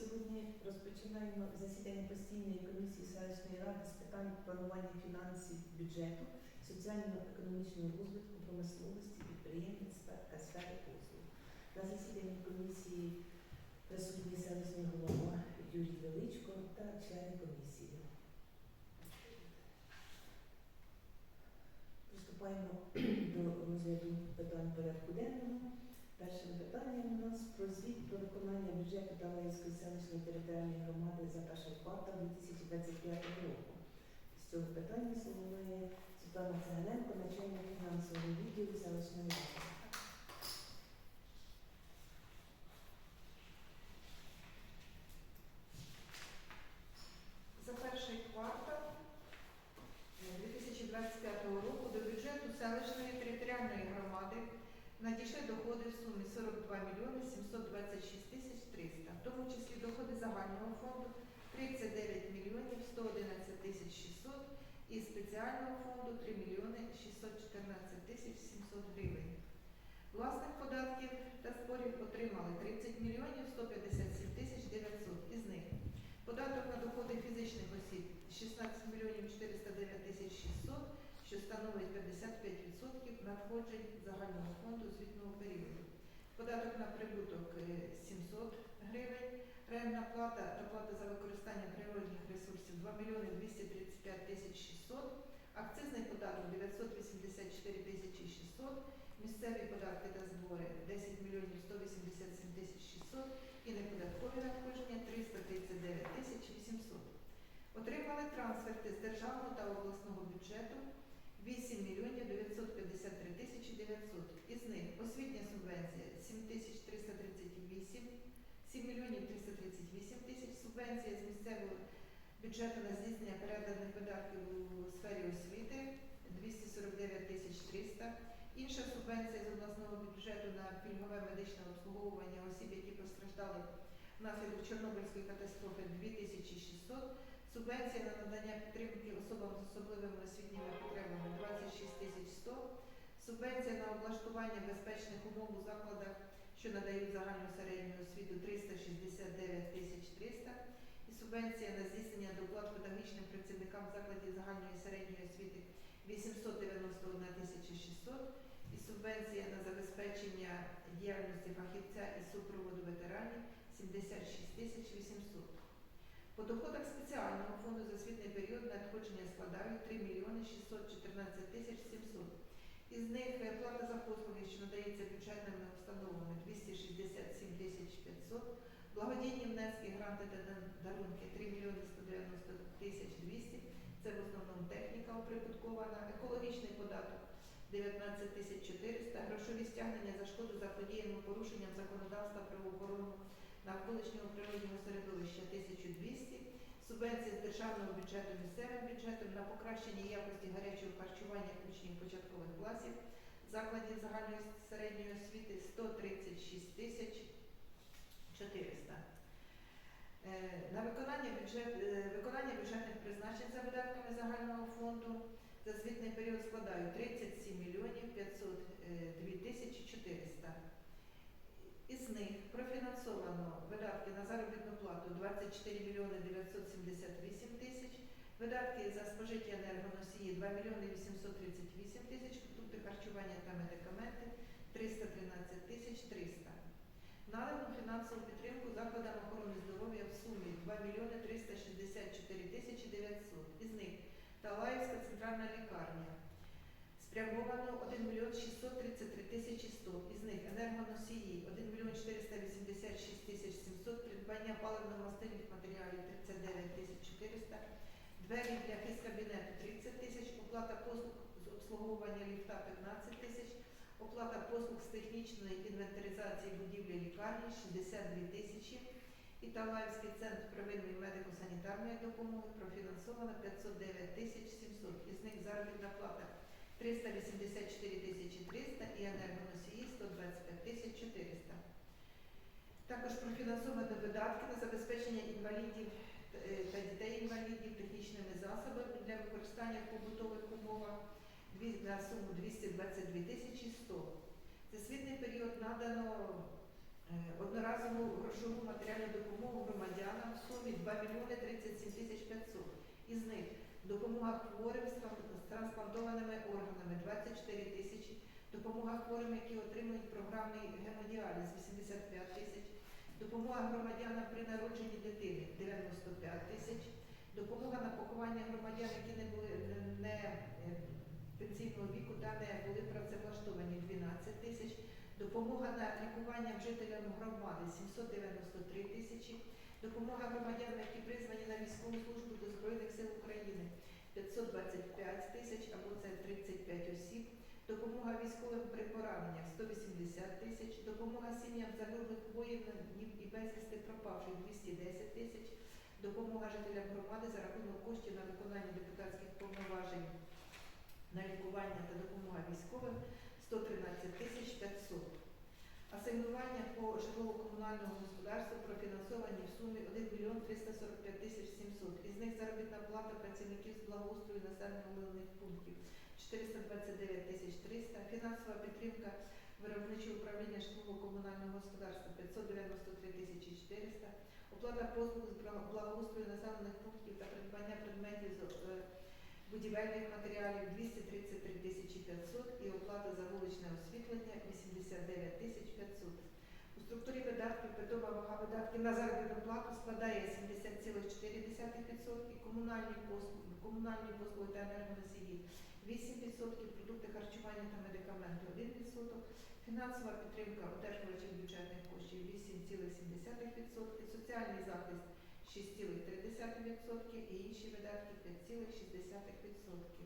сьогодні розпочинаємо засідання постійної комісії селищної ради з питань планування фінансів бюджету, соціально-економічного розвитку, промисловості, підприємництва та сфери послуг. На засіданні комісії присутній селищний голова Юрій Величко та члени комісії. Приступаємо до розгляду питань порядку денного. Першим питанням у нас про звіт про виконання бюджету Талаївської селищної територіальної громади за перший квартал 2025 року. З цього питання сумує Світлана Цеганенко, начальник фінансового відділу селищної ради. За перший квартал е, 2025 року до бюджету селищної територіальної громади надійшли доходи в сумі 42 мільйони 726 тисяч 300, в тому числі доходи загального фонду 39 мільйонів 111 тисяч 600 і спеціального фонду 3 мільйони 614 тисяч 700 гривень. Власних податків та зборів отримали 30 мільйонів 157 тисяч 900, із них Податок на доходи фізичних осіб 16 мільйонів 409 тисяч 600, що становить 55% надходжень загального фонду звітного періоду. Податок на прибуток е, 700 гривень, рентна плата та плата за використання природних ресурсів 2 мільйони 235 тисяч 600, акцизний податок 984 тисячі 600, місцеві податки та збори 10 мільйонів 187 тисяч 600 і неподаткові надходження 339 тисяч 800. Отримали трансферти з державного та обласного бюджету 8 мільйонів 953 тисячі 900. Із них освітня субвенція 7 тисяч 338, 7 мільйонів 338 тисяч, субвенція з місцевого бюджету на здійснення переданих видатків у сфері освіти 249 тисяч 300, Інша субвенція з обласного бюджету на пільгове медичне обслуговування осіб, які постраждали внаслідок Чорнобильської катастрофи 2600, субвенція на надання підтримки особам з особливими освітніми потребами 26 тисяч 100, субвенція на облаштування безпечних умов у закладах, що надають загальну середню освіту 369 тисяч 300, і субвенція на здійснення доплат педагогічним працівникам закладів загальної середньої освіти 891 тисяча 600 і субвенція на забезпечення діяльності фахівця і супроводу ветеранів 76 тисяч 800. По доходах спеціального фонду за освітній період надходження складають 3 мільйони 614 тисяч 700. Із них е, плата за послуги, що надається бюджетними установами 267 тисяч 500, благодійні внески, гранти та дарунки 3 мільйони 190 тисяч 200, це в основному техніка оприбуткована, екологічний податок 19 тисяч 400, грошові стягнення за шкоду заподіяну порушенням законодавства про охорону навколишнього природнього середовища 1200, субвенція з державного бюджету місцевим бюджетом на покращення якості гарячого харчування учнів початкових класів закладів загальної середньої освіти 136 тисяч 400. Е, На виконання, бюджет, е, виконання бюджетних призначень за видатками загального фонду за звітний період складають 37 мільйонів 502 тисячі 400. Із них профінансовано видатки на заробітну плату 24 мільйони 978 тисяч, видатки за спожиття енергоносії 2 мільйони 838 тисяч, продукти харчування та медикаменти 313 тисяч 300. Надано фінансову підтримку закладам охорони здоров'я в сумі 2 мільйони 364 тисячі 900. Із них Талаївська центральна лікарня. Спрямовано 1 мільйон 633 тисячі 100. Із них енергоносії 1 мільйон 486 тисяч 700, придбання паливно-мастильних матеріалів 39 тисяч 400, двері для фізкабінету 30 тисяч, оплата послуг з обслуговування ліфта 15 тисяч, оплата послуг з технічної інвентаризації будівлі лікарні 62 тисячі. І Талаївський центр первинної медико-санітарної допомоги профінансовано 509 тисяч 700. Із них заробітна плата 384 тисячі 300 і енергоносії 125 тисяч 400. Також профінансовано видатки на забезпечення інвалідів е, та дітей-інвалідів технічними засобами для використання в побутових умовах на суму 222 тисячі 100. За світний період надано е, одноразову грошову матеріальну допомогу громадянам в сумі 2 мільйони 37 тисяч 500. Із них допомога хворим з трансплантованими органами 24 тисячі, допомога хворим, які отримують програмний гемодіаліз 85 тисяч, допомога громадянам при народженні дитини 95 тисяч, допомога на поховання громадян, які не були не- е, пенсійного віку та не були працевлаштовані 12 тисяч, допомога на лікування жителям громади 793 тисячі, допомога громадянам, які призвані на військову службу до Збройних сил України. 525 тисяч або це 35 осіб, допомога військовим при пораненнях 180 тисяч, допомога сім'ям загиблих воїнів і безвісти пропавших 210 тисяч, допомога жителям громади за рахунок коштів на виконання депутатських повноважень на лікування та допомога військовим 113 тисяч 500. Асигнування по житлово-комунальному господарству профінансовані в сумі 1 мільйон 345 тисяч 700. Із них заробітна плата працівників з благоустрою населено-мовних пунктів 429 тисяч 300, фінансова підтримка виробничого управління житлово-комунального господарства 593 тисячі 400, оплата послуг з благоустрою населених пунктів та придбання предметів з е, будівельних матеріалів 233 тисячі 500 і оплата за вуличне освітлення 89 тисяч 500. У структурі видатків питома вага видатків на заробітну плату складає 70,4%, комунальні послуги, комунальні послуги та енергоносії 8%, продукти харчування та медикаменти 1%, фінансова підтримка одержувачів бюджетних коштів 8,7%, соціальний захист 6,3% і інші видатки 5,6%.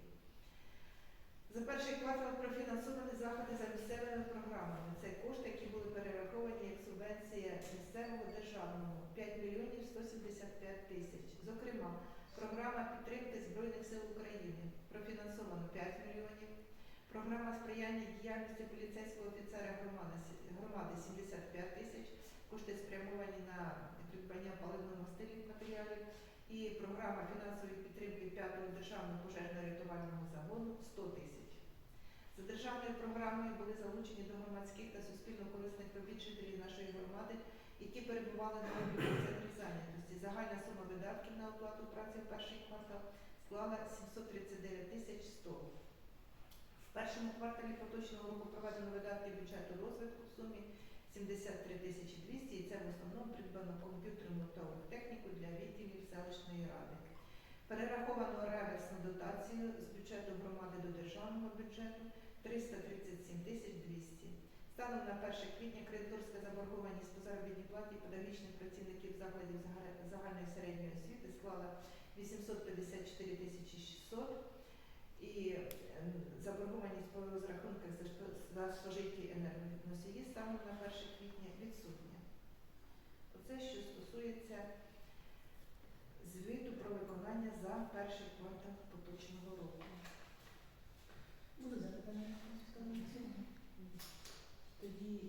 За перший квартал профінансовані заходи за місцевими програмами. Це кошти, які були перераховані як субвенція місцевого державного 5 мільйонів 175 тисяч. Зокрема, програма підтримки Збройних сил України профінансовано 5 мільйонів. Програма сприяння діяльності поліцейського офіцера громади, громади 75 тисяч. Кошти спрямовані на придбання паливно-мастильних матеріалів. І програма фінансової підтримки 5-го державного пожежно-рятувального загону 100 тисяч. За державною програмою були залучені до громадських та суспільно-корисних робіт жителі нашої громади, які перебували на обліку центрі зайнятості. Загальна сума видатків на оплату праці в перший квартал склала 739 тисяч 100. В першому кварталі поточного року проведено видатки бюджету розвитку в сумі 73 тисячі 200 і це в основному придбано комп'ютерну техніку для відділів селищної ради. Перераховано реверсну дотацію з бюджету громади до державного бюджету 337 тисяч 200. Станом на 1 квітня кредиторська заборгованість по заробітній платі педагогічних працівників закладів загальної середньої освіти склала 854 тисячі 600 і ем, заборгованість по розрахунках за спожиті енергоносії станом на 1 квітня відсутня. Оце що стосується звіту про виконання за перший квартал поточного року. Буду запитання. Тоді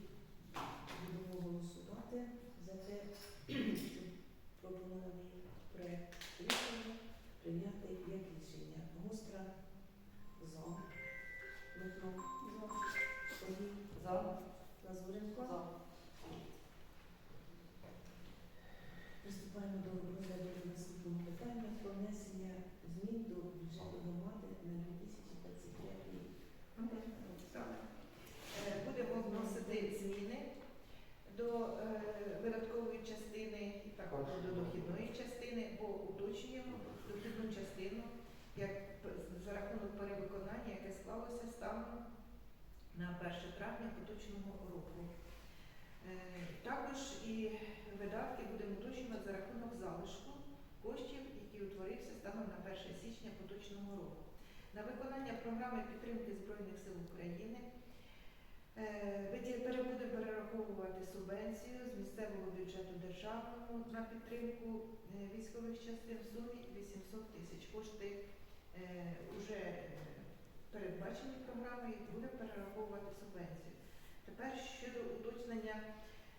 травня поточного року. Е, Також і видатки будемо уточнювати за рахунок залишку коштів, який утворився станом на 1 січня поточного року. На виконання програми підтримки Збройних сил України е, буде перераховувати субвенцію з місцевого бюджету державного на підтримку е, військових частин в сумі 800 тисяч. Кошти вже передбачені програмою і буде перераховувати субвенцію. Тепер щодо уточнення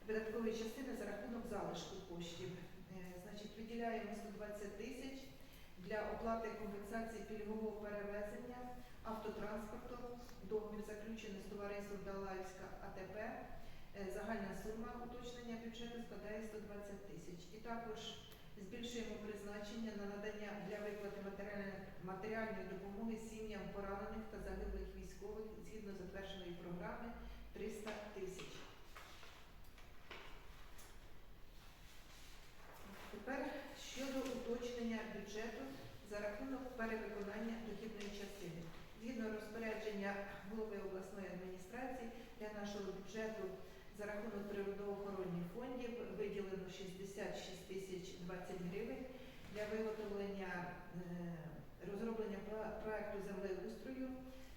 видаткової частини за рахунок залишку коштів. Е, Значить, виділяємо 120 тисяч для оплати компенсації пільгового перевезення автотранспорту. Договір заключений з товариством Далаївська АТП. Е, Загальна сума уточнення бюджету складає 120 тисяч. І також Збільшуємо призначення на надання для виплати матеріальної, допомоги сім'ям поранених та загиблих військових згідно затвердженої програми 300 тисяч. Тепер щодо уточнення бюджету за рахунок перевиконання дохідної частини. Згідно розпорядження голови обласної адміністрації для нашого бюджету за рахунок природоохоронних фондів виділено 66 тисяч 20 гривень для виготовлення е, розроблення проекту землеустрою,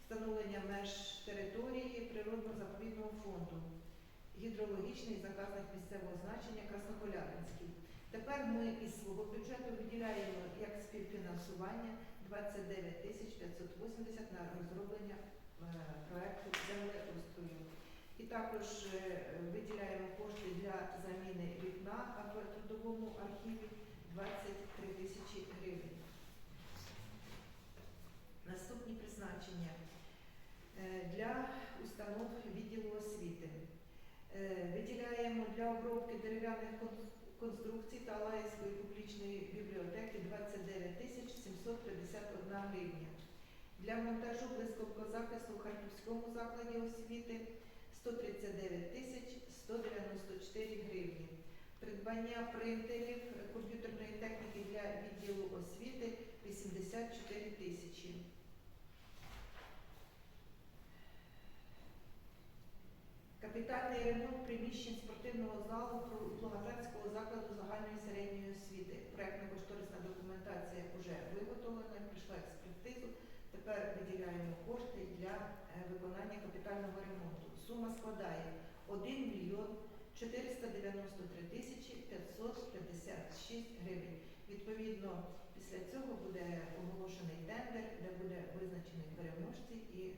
встановлення меж території природно-заповідного фонду, гідрологічний заказник місцевого значення Красноколяринський. Тепер ми із свого бюджету виділяємо як співфінансування 29 тисяч 580 на розроблення е, проекту землеустрою. І також е, виділяємо кошти для заміни вікна в трудовому архіві 23 тисячі гривень. Наступні призначення Е, для установ відділу освіти. Е, Виділяємо для обробки дерев'яних конструкцій та Алаївської публічної бібліотеки 29 тисяч 751 гривня. Для монтажу блискавкозахисту у Харківському закладі освіти 139 тисяч 194 гривні. Придбання принтерів комп'ютерної техніки для відділу освіти 84 тисячі. Капітальний ремонт приміщень спортивного залу Благодатського закладу загальної середньої освіти. Проектно-кошторисна документація вже виготовлена, прийшла експертизу. Тепер виділяємо кошти для е, виконання капітального ремонту. Сума складає 1 мільйон 493 тисячі 556 гривень. Відповідно, після цього буде оголошений тендер, де буде визначений переможці і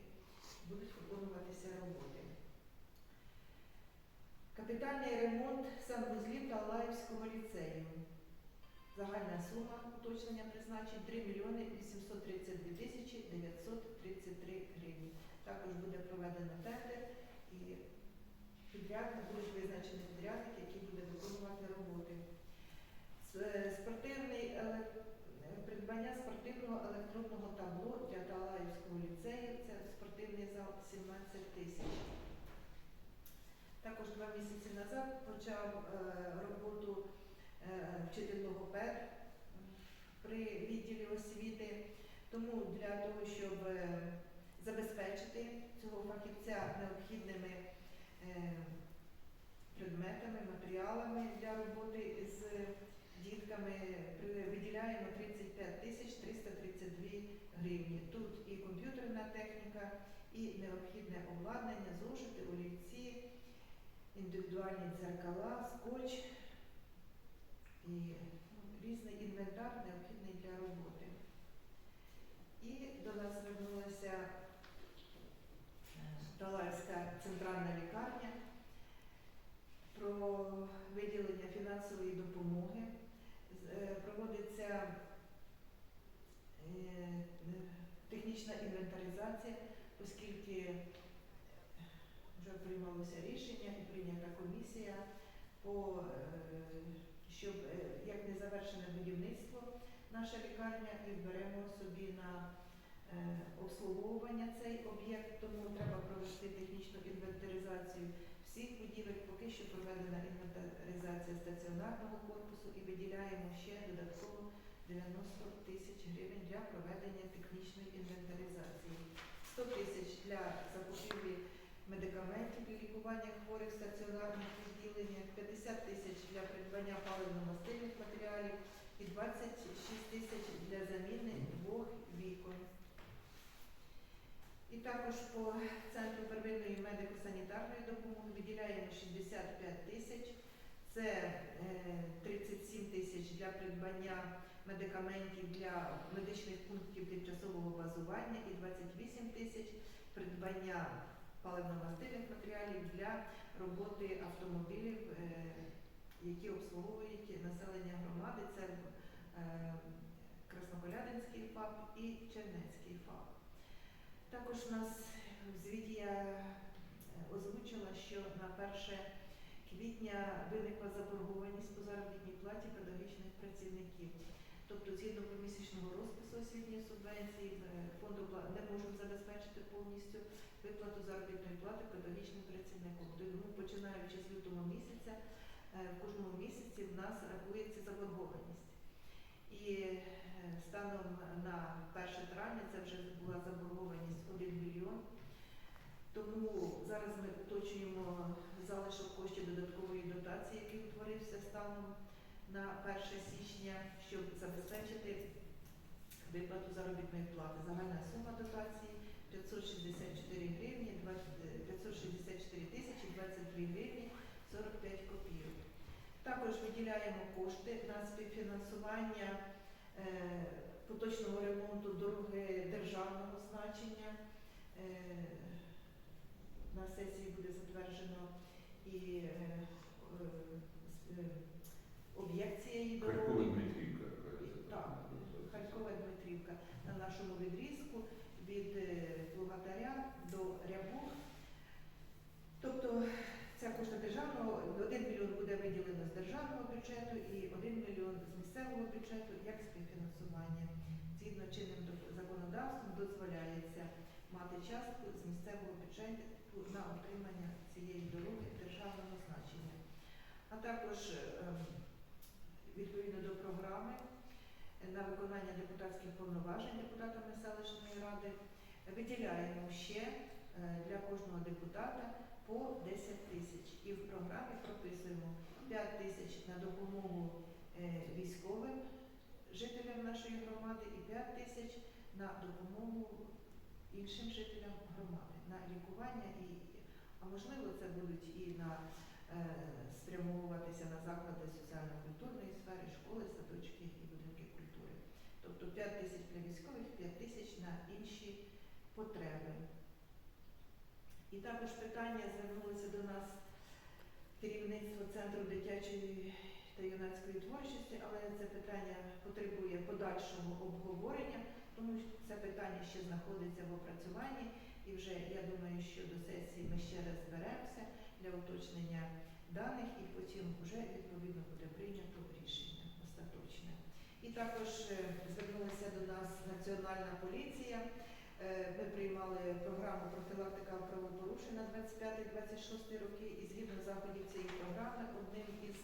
будуть виконуватися роботи. Капітальний ремонт санвузлів та Лаївського ліцею. Загальна сума уточнення призначень 3 мільйони 832 тисячі 933 гривні. Також буде проведено тендер підрядник будуть визначені підрядники, які буде виконувати роботи. Спортивний придбання спортивного електронного табло для Талаївського ліцею. Це спортивний зал 17 тисяч. Також два місяці назад почав е, роботу е, вчитель логопед м, при відділі освіти. Тому для того, щоб е, забезпечити цього фахівця необхідними е, предметами, матеріалами для роботи з дітками, виділяємо 35 тисяч 332 гривні. Тут і комп'ютерна техніка, і необхідне обладнання, зошити, олівці індивідуальні дзеркала, скотч і ну, різний інвентар необхідний для роботи. І до нас звернулася центральна лікарня про виділення фінансової допомоги. Е, Проводиться е, технічна інвентаризація, оскільки вже приймалося рішення і прийнята комісія, по, е, щоб як не завершене будівництво наша лікарня і беремо собі на обслуговування цей об'єкт, тому треба провести технічну інвентаризацію всіх будівель. Поки що проведена інвентаризація стаціонарного корпусу і виділяємо ще додатково 90 тисяч гривень для проведення технічної інвентаризації. 100 тисяч для закупівлі медикаментів для лікування хворих в стаціонарних відділеннях, 50 тисяч для придбання паливно-мастильних матеріалів і 26 тисяч для заміни двох вікон. І також по центру первинної медико-санітарної допомоги виділяємо 65 тисяч. Це е, 37 тисяч для придбання медикаментів для медичних пунктів тимчасового базування і 28 тисяч придбання паливно-мастильних матеріалів для роботи автомобілів, е, які обслуговують населення громади. Це е, Красноколядинський ФАП і Чернецький ФАП. Також у нас в звіті я е, озвучила, що на 1 квітня виникла заборгованість по заробітній платі педагогічних працівників. Тобто, згідно помісячного розпису освітньої субвенції, е, фонд не можемо забезпечити повністю виплату заробітної плати педагогічним працівникам. Тому починаючи з лютого місяця, е, в кожному місяці в нас рахується заборгованість. І е, станом на 1 травня це вже була заборгованість 1 мільйон. Тому зараз ми уточнюємо залишок коштів додаткової дотації, який утворився станом на 1 січня, щоб забезпечити виплату заробітної плати. Загальна сума дотації 564 гривні, 20 е, 564 тисячі 22 гривні 45 копійок. Також виділяємо кошти на співфінансування е, поточного ремонту дороги державного значення. Е, на сесії буде затверджено і е, об'єкт цієї дороги. Дмитрівка. Так, Харкова Дмитрівка на нашому відрізку від Плугатаря до Рябух. Тобто ця кошта державного, 1 мільйон буде виділено бюджету і 1 мільйон з місцевого бюджету як співфінансування. Згідно чинним законодавством дозволяється мати частку з місцевого бюджету на отримання цієї дороги державного значення. А також ем, відповідно до програми е, на виконання депутатських повноважень депутатами селищної ради виділяємо ще е, для кожного депутата по 10 тисяч. І в програмі прописуємо 5 тисяч на допомогу е, військовим жителям нашої громади і 5 тисяч на допомогу іншим жителям громади, на лікування і, а можливо, це будуть і на е, спрямовуватися на заклади соціально-культурної сфери, школи, садочки і будинки культури. Тобто 5 тисяч для військових, 5 тисяч на інші потреби. І також питання звернулося до нас керівництво Центру дитячої та юнацької творчості, але це питання потребує подальшого обговорення, тому що це питання ще знаходиться в опрацюванні, і вже я думаю, що до сесії ми ще раз зберемося для уточнення даних, і потім вже відповідно буде прийнято рішення остаточне. І також е, звернулася до нас Національна поліція. Е, Ми приймали програму профілактика правопорушень на 25-26 роки, і згідно заходів цієї програми одним із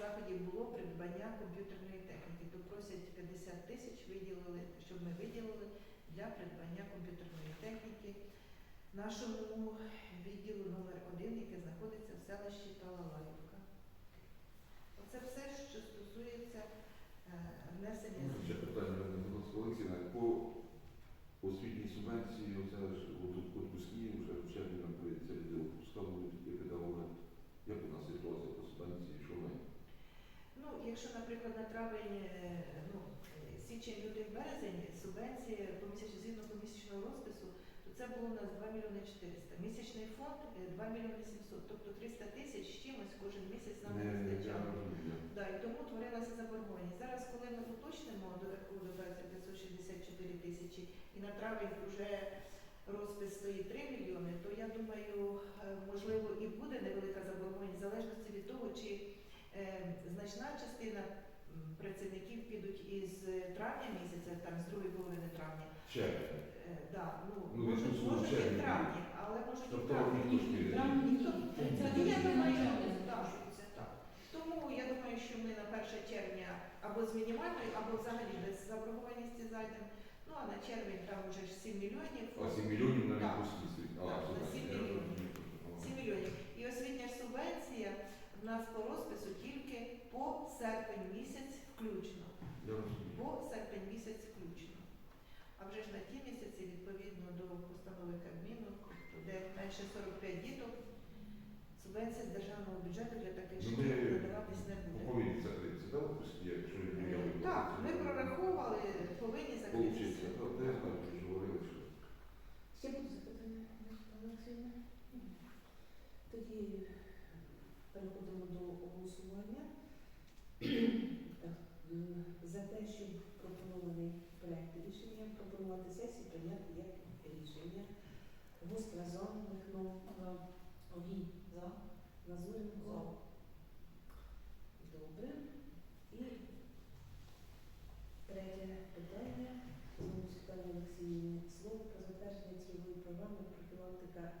заходів було придбання комп'ютерної техніки. То просять 50 тисяч виділили, щоб ми виділили для придбання комп'ютерної техніки нашому відділу номер 1 яке знаходиться в селищі Талалаївка. Оце все, що стосується е, внесення Ну, Ще питання Олексіна. По освітній субвенції, оце ж отпускні, вже в червні нам прийдеться відділ пускали тільки педагоги. Як у нас ситуація по субвенції, що ми? Ну, якщо, наприклад, на травень, е, ну, е, січень, лютий, березень субвенції помісячно згідно помісячного розпису, то це було у нас 2 мільйони 400. Місячний фонд е, 2 мільйони 700, тобто 300 тисяч чимось кожен місяць нам Не, вистачало. Да, і тому творилася заборгованість. Зараз, коли ми уточнимо додаткову дотацію 564 тисячі, і на травень вже розпис стоїть 3 мільйони, то я думаю, е, можливо, і буде невелика заборгованість, в залежності від того, чи е, значна частина працівників підуть із травня місяця, там з другої половини травня. Е, да, ну, Ну, можуть, і в травні, але можуть і в Тобто травні. відпустки. Я думаю, так. Тому я думаю, що ми на 1 червня або з мінімальною, або взагалі без заборгованості. Ну а на червень там вже ж 7 мільйонів. А 7 мільйонів на Так. відпускні стоїть. А, Так, все на 7 я мільйонів. розумію. 7 мільйонів. І освітня субвенція в нас по розпису тільки по серпень місяць включно. Я розумію. По серпень місяць включно. А вже ж на ті місяці, відповідно до постанови Кабміну, де менше 45 діток, субвенція з державного бюджету для таких Ну, шкіл ми надаватись не буде. Повинні закритися, так, відпустки, якщо я Е, виявив. Так, ми прораховували, повинні закритися. Получиться. Ну, де я знаю, що говорили, що Ще будуть запитання, Пане Олексійовна? Тоді переходимо до голосування. Е, За те, щоб пропонований проект рішення пропонувати сесії прийняти як рішення. Густ разом Михно Огінь за. Назурин за. Добре. І третє питання. Знову Світлана Олексій Слово про затвердження цільової програми профілактика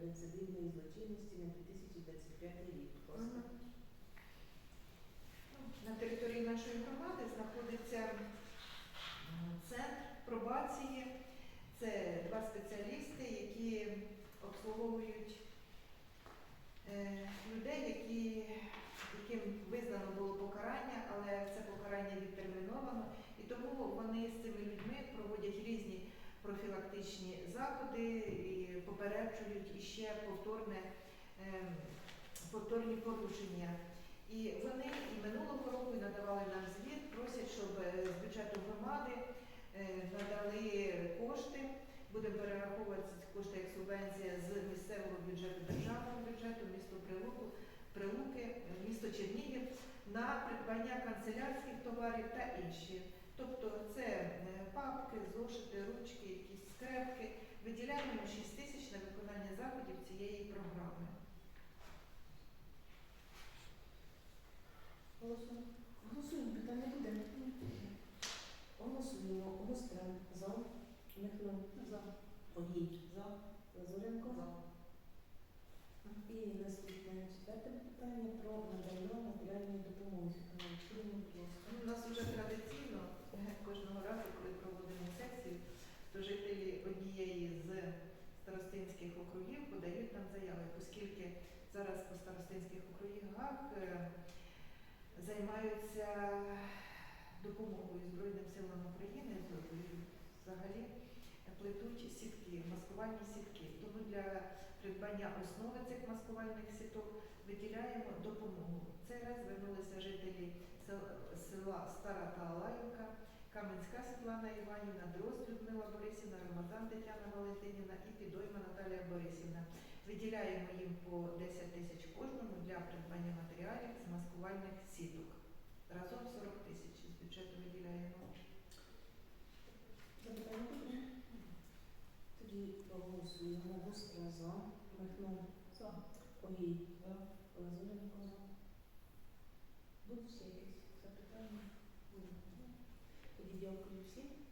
рецидивної злочинності на 2025 рік. Просто. На території нашої громади знаходиться центр пробації. Це два спеціалісти, які обслуговують людей, які, яким визнано було покарання, але це покарання відтерміновано. І тому вони з цими людьми проводять різні профілактичні заходи і попереджують іще повторне, ем, повторні порушення. І вони і минулого року надавали нам звіт, просять, щоб е, з бюджету громади е, надали кошти. Будемо перераховувати кошти як субвенція з місцевого бюджету, державного бюджету, місто Прилуку, Прилуки, місто Чернігів на придбання канцелярських товарів та інші. Тобто це е, папки, зошити, ручки, якісь скрепки. Виділяємо 6 тисяч на виконання заходів цієї програми. Голосуємо. Голосуємо, питання буде. Голосуємо. Гострем. За. Михно. За. Огій. За. Лазуренко. За. І наступне четверте питання про надання матеріальної допомоги. Ласка. У нас вже традиційно е, кожного разу, коли проводимо сесію, то жителі однієї з старостинських округів подають нам заяви, оскільки зараз по старостинських округах е, займаються допомогою Збройним силам України, взагалі плетуть сітки, маскувальні сітки. Тому для придбання основи цих маскувальних сіток виділяємо допомогу. Цей раз звернулися жителі села Стара Таалаївка, Каменська Світлана Іванівна, Дрозд Людмила Борисівна, Рамазан Тетяна Валентинівна і Підойма Наталія Борисівна. Виділяємо їм по 10 тисяч кожному для придбання матеріалів з маскувальних сіток. Разом 40 тисяч з бюджету виділяємо. Запитання Тоді проголосуємо. Гостра за. Михно. За. Огій. За. Лазуренко. За. Будуть ще якісь запитання? Тоді дякую всім.